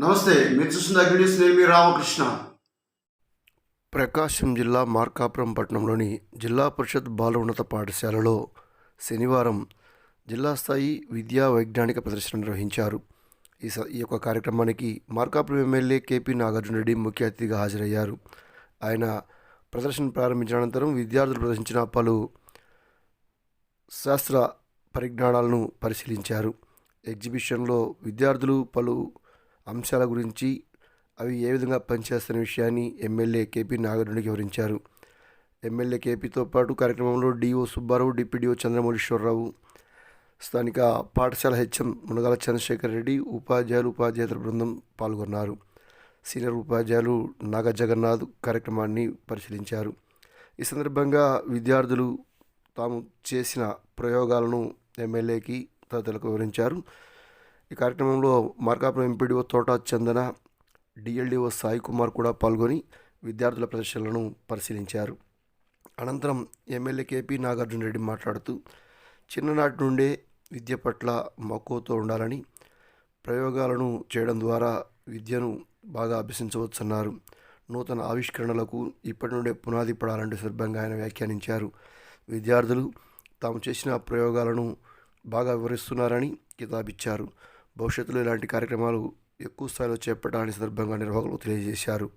నమస్తే మీరు చూస్తున్న అగ్నిస్ నేను మీ రామకృష్ణ. ప్రకాశం జిల్లా మార్కాపురం పట్టణంలోని జిల్లా పరిషత్ బాలోన్నత పాఠశాలలో శనివారం జిల్లా స్థాయి విద్యా వైజ్ఞానిక ప్రదర్శన నిర్వహించారు. ఈ స ఈ యొక్క కార్యక్రమానికి మార్కాపురం ఎమ్మెల్యే కేపీ నాగార్జున రెడ్డి ముఖ్య అతిథిగా హాజరయ్యారు. ఆయన ప్రదర్శన ప్రారంభించిన అనంతరం విద్యార్థులు ప్రదర్శించిన పలు శాస్త్ర పరిజ్ఞానాలను పరిశీలించారు. ఎగ్జిబిషన్లో విద్యార్థులు పలు అంశాల గురించి అవి ఏ విధంగా పనిచేస్తున్న విషయాన్ని ఎమ్మెల్యే కేపీ నాగార్జునకి వివరించారు. ఎమ్మెల్యే కేపీతో పాటు కార్యక్రమంలో డిఓ సుబ్బారావు డిప్యూడిఓ చంద్రమౌళీశ్వరరావు స్థానిక పాఠశాల హెచ్ఎం మునగాల చంద్రశేఖర్ రెడ్డి ఉపాధ్యాయులు ఉపాధ్యాయుల బృందం పాల్గొన్నారు. సీనియర్ ఉపాధ్యాయులు నాగ జగన్నాథ్ కార్యక్రమాన్ని పరిశీలించారు. ఈ సందర్భంగా విద్యార్థులు తాము చేసిన ప్రయోగాలను ఎమ్మెల్యేకి తదితరులకు వివరించారు. ఈ కార్యక్రమంలో మార్కాపురం ఎంపీడీఓ తోట చందన డిఎల్డిఓ సాయి కుమార్ కూడా పాల్గొని విద్యార్థుల ప్రదర్శనలను పరిశీలించారు. అనంతరం ఎమ్మెల్యే కేపీ నాగార్జున రెడ్డి మాట్లాడుతూ చిన్ననాటి నుండే విద్య పట్ల మక్కువతో ఉండాలని ప్రయోగాలను చేయడం ద్వారా విద్యను బాగా అభ్యసించవచ్చన్నారు. నూతన ఆవిష్కరణలకు ఇప్పటి నుండే పునాది పడాలంటే సందర్భంగా ఆయన వ్యాఖ్యానించారు. విద్యార్థులు తాము చేసిన ప్రయోగాలను బాగా వివరిస్తున్నారని కితాబిచ్చారు. భవిష్యత్తులో ఇలాంటి కార్యక్రమాలు ఎక్కువ స్థాయిలో చేపట్టాలని సందర్భంగా నిర్వాహకులు తెలియజేశారు.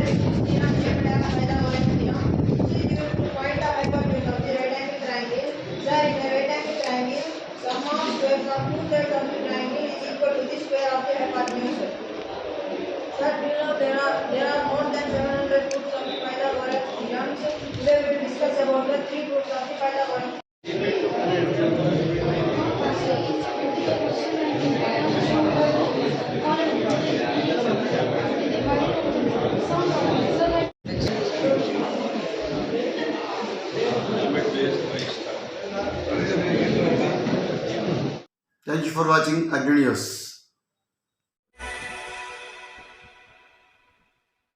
Thank you below, there are, there are more than 700 groups of Pythagorean theorems. Today we will discuss about the three groups of Pythagorean Thank you for watching Agri